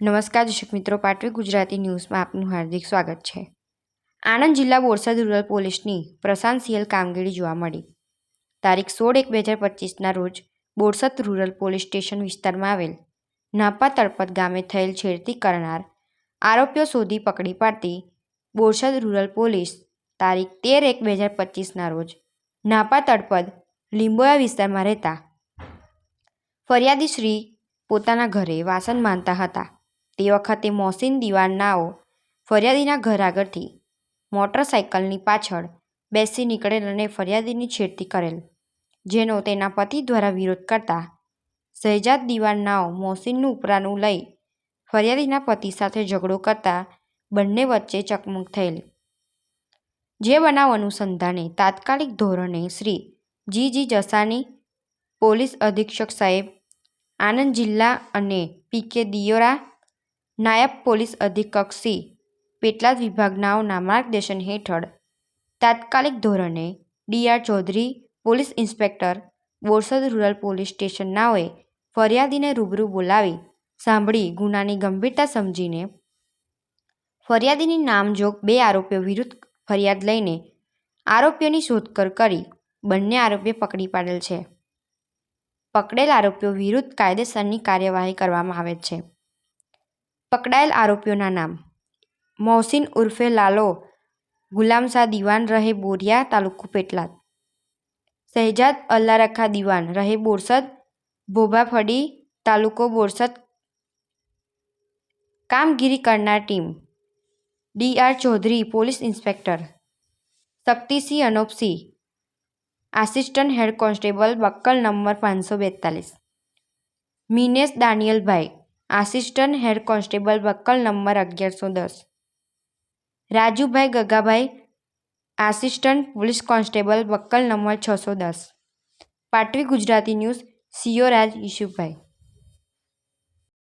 નમસ્કાર દર્શક મિત્રો પાટવી ગુજરાતી ન્યૂઝમાં આપનું હાર્દિક સ્વાગત છે. આણંદ જિલ્લા બોરસદ રૂરલ પોલીસની પ્રશંસનીય કામગીરી જોવા મળી. તારીખ સોળ એક બે હજાર પચીસના રોજ બોરસદ રૂરલ પોલીસ સ્ટેશન વિસ્તારમાં આવેલ નાપા તળપત ગામે થયેલ છેડતી કરનાર આરોપીઓ શોધી પકડી પાડતી બોરસદ રૂરલ પોલીસ તારીખ તેર એક બે હજાર પચીસના રોજ નાપા તળપદ લીંબોયા વિસ્તારમાં રહેતા ફરિયાદી શ્રી પોતાના ઘરે વાસણ માનતા હતા. તે વખતે મોહસિન દિવાનનાઓ ફરિયાદીના ઘર આગળથી મોટરસાઇકલની પાછળ બેસી નીકળેલ અને ફરિયાદીની છેડતી કરેલ, જેનો તેના પતિ દ્વારા વિરોધ કરતા શહેજાદ દિવાનનાઓ મોહસિનનું ઉપરાનું લઈ ફરિયાદીના પતિ સાથે ઝઘડો કરતા બંને વચ્ચે ચકમક થયેલ. જે બનાવ અનુસંધાને તાત્કાલિક ધોરણે શ્રી જી જી જસાની, પોલીસ અધિક્ષક સાહેબ આણંદ જિલ્લા અને પી કે દિયોરા નાયબ પોલીસ અધિક્ષક સી. પેટલાદ વિભાગનાઓના માર્ગદર્શન હેઠળ તાત્કાલિક ધોરણે D R Chaudhary, police inspector, Borsad rural police સ્ટેશનનાઓએ ફરિયાદીને રૂબરૂ બોલાવી સાંભળી ગુનાની ગંભીરતા સમજીને ફરિયાદીની નામજોગ બે આરોપીઓ વિરુદ્ધ ફરિયાદ લઈને આરોપીઓની શોધખોળ કરી બંને આરોપીઓ પકડી પાડેલ છે. પકડેલ આરોપીઓ વિરુદ્ધ કાયદેસરની કાર્યવાહી કરવામાં આવે છે. પકડાયેલ આરોપીઓના નામ. મોહસિન ઉર્ફે લાલો ગુલામશાહ દિવાન રહે બોરિયા તાલુકો પેટલાદ. શહેજાદ અલ્લારખા દિવાન રહે બોરસદ ભોભાફડી તાલુકો બોરસદ. કામગીરી કરનાર team. D R Chaudhary, police inspector. Shaktisinh Anopsinh, assistant head constable buckle number પાંચસો બેતાલીસ. Minesh Daniyalbhai assistant head constable buckle number અગિયારસો દસ. Rajubhai Gagabhai, assistant police constable buckle number છસો દસ. પાટવી ગુજરાતી ન્યૂઝ સિયોરાજ યુસુફભાઈ